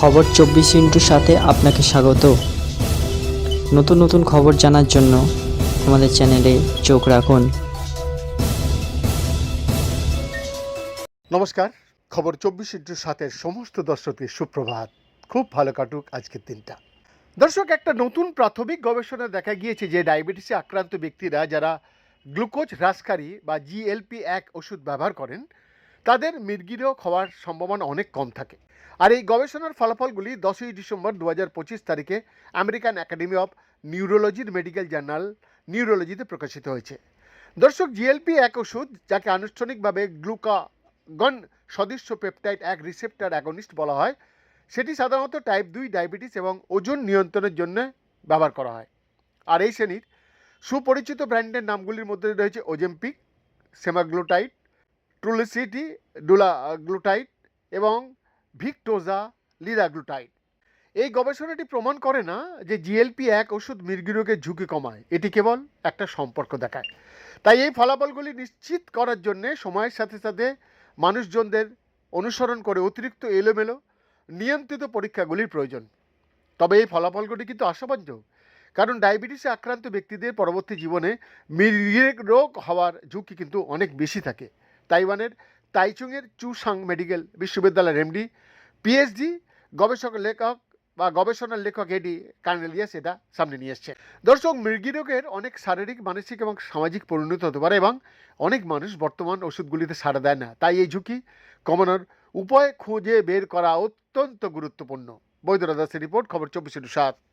খবর চব্বিশ ইন্টুর সাথে আপনাকে স্বাগত। নতুন নতুন খবর জানার জন্য আমাদের চ্যানেলে চোখ রাখুন। নমস্কার, খবর চব্বিশ ইন্টুর সাথে সমস্ত দর্শকদের সুপ্রভাত। খুব ভালো কাটুক আজকের দিনটা। দর্শক, একটা নতুন প্রাথমিক গবেষণা দেখা গিয়েছে যে ডায়াবেটিসে আক্রান্ত ব্যক্তিরা যারা গ্লুকোজ হ্রাসকারী বা জিএলপি এক ওষুধ ব্যবহার করেন তাদের মির্গিরোগ হওয়ার সম্ভাবনা অনেক কম থাকে। আর এই গবেষণার ফলাফলগুলি দশই ডিসেম্বর দু পঁচিশ তারিখে আমেরিকান একাডেমি অফ নিউরোলজির মেডিকেল জার্নাল নিউরোলজিতে প্রকাশিত হয়েছে। দর্শক জিএলপি এক ওষুধ, যাকে আনুষ্ঠানিকভাবে গ্লুকাগন সদৃশ্য পেপটাইড এক রিসেপ্টার অ্যাগনিস্ট বলা হয়, সেটি সাধারণত টাইপ দুই ডায়াবেটিস এবং ওজন নিয়ন্ত্রণের জন্য ব্যবহার করা হয়। আর এই শ্রেণির সুপরিচিত ব্র্যান্ডের নামগুলির মধ্যে রয়েছে ওজেম্পিক সেমাগ্লুটাইড ট্রুলিসিটি ডুলাগ্লুটাইড এবং ভিকটোজা লিরাগ্লুটাইড এই গবেষণাটি প্রমাণ করে না যে জিএলপি এক ওষুধ মৃগীরোগের ঝুঁকি কমায়। এটি কেবল একটা সম্পর্ক দেখায়। তাই এই ফলাফলগুলি নিশ্চিত করার জন্য সময়ের সাথে সাথে মানুষজনদের অনুসরণ করে অতিরিক্ত এলোমেলো, নিয়ন্ত্রিত পরীক্ষাগুলির প্রয়োজন। তবে এই ফলাফলগুলি কিন্তু আশাবাঞ্জক কারণ ডায়াবেটিসে আক্রান্ত ব্যক্তিদের পরবর্তী জীবনে মৃগ রোগ হওয়ার ঝুঁকি কিন্তু অনেক বেশি থাকে। তাইওয়ানের তাইচুংয়ের চুসাং মেডিকেল বিশ্ববিদ্যালয়ের এমডি, পিএইচডি, গবেষক লেখক বা গবেষণার লেখক এডি কার্নেলিয়াস এটা সামনে নিয়ে এসছে। দর্শক, মৃগী রোগের অনেক শারীরিক, মানসিক এবং সামাজিক পরিণতি হতে পারে এবং অনেক মানুষ বর্তমান ওষুধগুলিতে সাড়া দেয় না। তাই এই ঝুঁকি কমানোর উপায় খুঁজে বের করা অত্যন্ত গুরুত্বপূর্ণ। বৈদ্যনাথ দাসের রিপোর্ট, খবর চব্বিশ সাত।